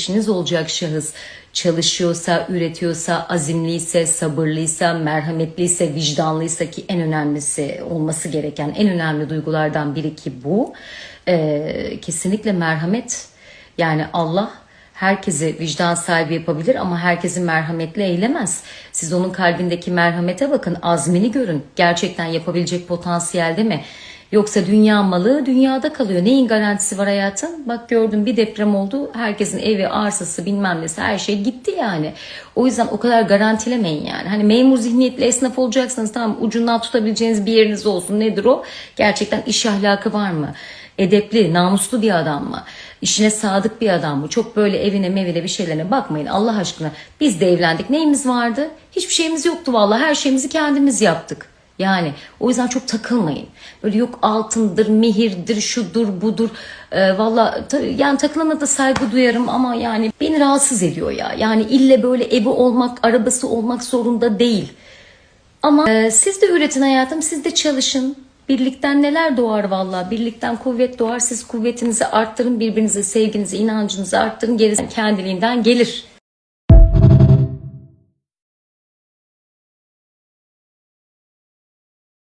eşiniz olacak şahıs çalışıyorsa, üretiyorsa, azimliyse, sabırlıysa, merhametliyse, vicdanlıysa ki en önemlisi olması gereken en önemli duygulardan biri ki bu. Ee, kesinlikle merhamet yani Allah herkesi vicdan sahibi yapabilir ama herkesi merhametli eylemez. Siz onun kalbindeki merhamete bakın, azmini görün. Gerçekten yapabilecek potansiyelde mi? Yoksa dünya malı dünyada kalıyor. Neyin garantisi var hayatın? Bak gördüm bir deprem oldu. Herkesin evi, arsası, bilmem nesi her şey gitti yani. O yüzden o kadar garantilemeyin yani. Hani memur zihniyetli esnaf olacaksanız tamam ucundan tutabileceğiniz bir yeriniz olsun. Nedir o? Gerçekten iş ahlakı var mı? Edepli, namuslu bir adam mı? İşine sadık bir adam mı? Çok böyle evine mevine bir şeylerine bakmayın Allah aşkına. Biz de evlendik. Neyimiz vardı? Hiçbir şeyimiz yoktu vallahi. Her şeyimizi kendimiz yaptık. Yani o yüzden çok takılmayın. Böyle yok altındır, mihirdir, şudur, budur. Ee, Valla yani takılana da saygı duyarım ama yani beni rahatsız ediyor ya. Yani ille böyle evi olmak, arabası olmak zorunda değil. Ama e, siz de üretin hayatım, siz de çalışın. Birlikten neler doğar valla. Birlikten kuvvet doğar. Siz kuvvetinizi arttırın, birbirinize sevginizi, inancınızı arttırın. Gerisi kendiliğinden gelir.